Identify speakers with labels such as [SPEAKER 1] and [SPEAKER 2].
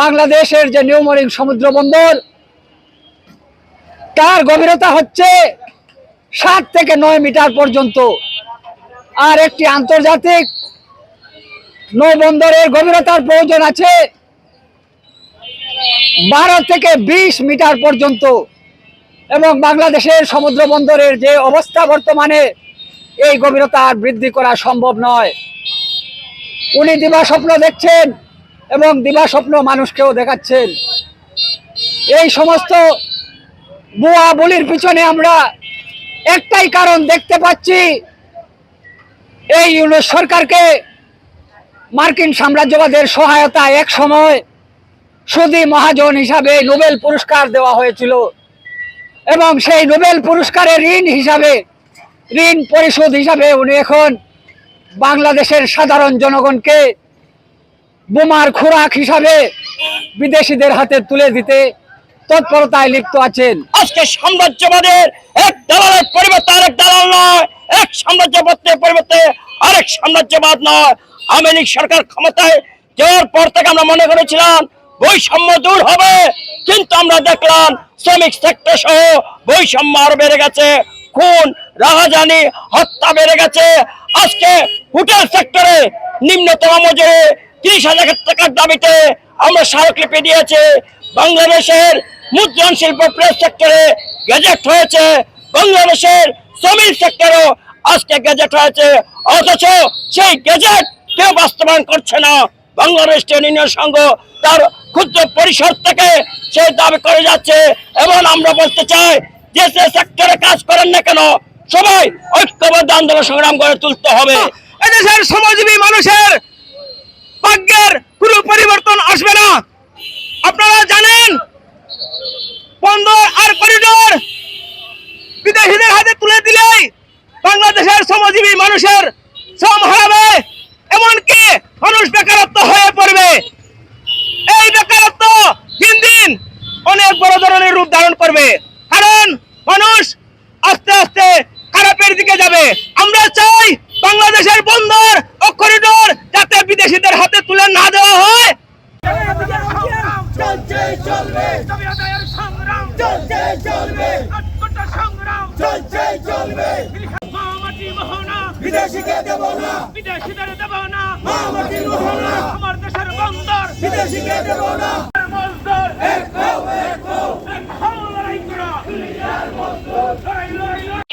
[SPEAKER 1] বাংলাদেশের যে নিউমরিং সমুদ্র বন্দর, তার গভীরতা হচ্ছে সাত থেকে নয় মিটার পর্যন্ত। আর একটি আন্তর্জাতিক নৌবন্দরের গভীরতার প্রয়োজন আছে বারো থেকে বিশ মিটার পর্যন্ত। এবং বাংলাদেশের সমুদ্র বন্দরের যে অবস্থা বর্তমানে এই গভীরতা আর বৃদ্ধি করা সম্ভব নয়। উনি দিবা স্বপ্ন দেখছেন এবং দিবা স্বপ্ন মানুষকেও দেখাচ্ছেন। এই সমস্ত বুয়া বলির পিছনে আমরা একটাই কারণ দেখতে পাচ্ছি, এই ইউনুস সরকারকে মার্কিন সাম্রাজ্যবাদের সহায়তা এক সময় সুদী মহাজন হিসাবে নোবেল পুরস্কার দেওয়া হয়েছিল এবং সেই নোবেল পুরস্কারের ঋণ হিসাবে ঋণ পরিশোধ হিসাবে উনি এখন বাংলাদেশের সাধারণ জনগণকে বোমার খোরাক হিসাবে বিদেশিদের হাতে তুলে দিতে তৎপরতায় লিপ্ত আছেন।
[SPEAKER 2] আজকে সাম্রাজ্যবাদের এক দালালের পরিবর্তে আরেক দালাল নয়, এক সাম্রাজ্যবাদের পরিবর্তে আরেক সাম্রাজ্যবাদ নয়। লীগ সরকার ক্ষমতায় যাওয়ার পর থেকে আমরা মনে করেছিলাম বৈষম্য দূর হবে, কিন্তু আমরা দেখলাম শ্রমিক সেক্টর সহ বৈষম্য আরও বেড়ে গেছে। খুন রাহাজানি হত্যা বেড়ে গেছে। আজকে হোটেল সেক্টরে নিম্নতম মজুরি তিরিশ হাজার টাকার দাবিতে আমরা স্মারকলিপি দিয়েছি। বাংলাদেশের মুদ্রণ শিল্প প্রেস সেক্টরে গ্যাজেট হয়েছে। বাংলাদেশের শ্রমিক সেক্টরও আজকে গ্যাজেট হয়েছে। অথচ সেই গ্যাজেট কেউ বাস্তবায়ন করছে না। বাংলাদেশ ট্রেড ইউনিয়ন সংঘ তার ক্ষুদ্র পরিষদ থেকে সেই দাবি করে যাচ্ছে। এবং আমরা বলতে চাই, যে সে সেক্টরে কাজ করেন না কেন সবাই ঐক্যবদ্ধ আন্দোলন সংগ্রাম করে তুলতে হবে।
[SPEAKER 3] এদেশের সমাজজীবী মানুষের ভাগ্যের কোনো পরিবর্তন আসবে না। আপনারা জানেন, বন্দর আর করিডোর বিদেশিদের হাতে তুলে দিলেই বাংলাদেশের শ্রমজীবী মানুষের শ্রম
[SPEAKER 4] চলবে চলছে চলবে। চলছে, চলবে। বিদেশিকে দেব না।
[SPEAKER 3] বিদেশিদের দেব না।
[SPEAKER 4] মামাটি মোহনা
[SPEAKER 3] আমার দেশের বন্দর
[SPEAKER 4] বিদেশিকে দেব না।
[SPEAKER 3] বন্দর
[SPEAKER 4] এক হও এক হও
[SPEAKER 3] এক হও লড়াই করো লড়াই লড়াই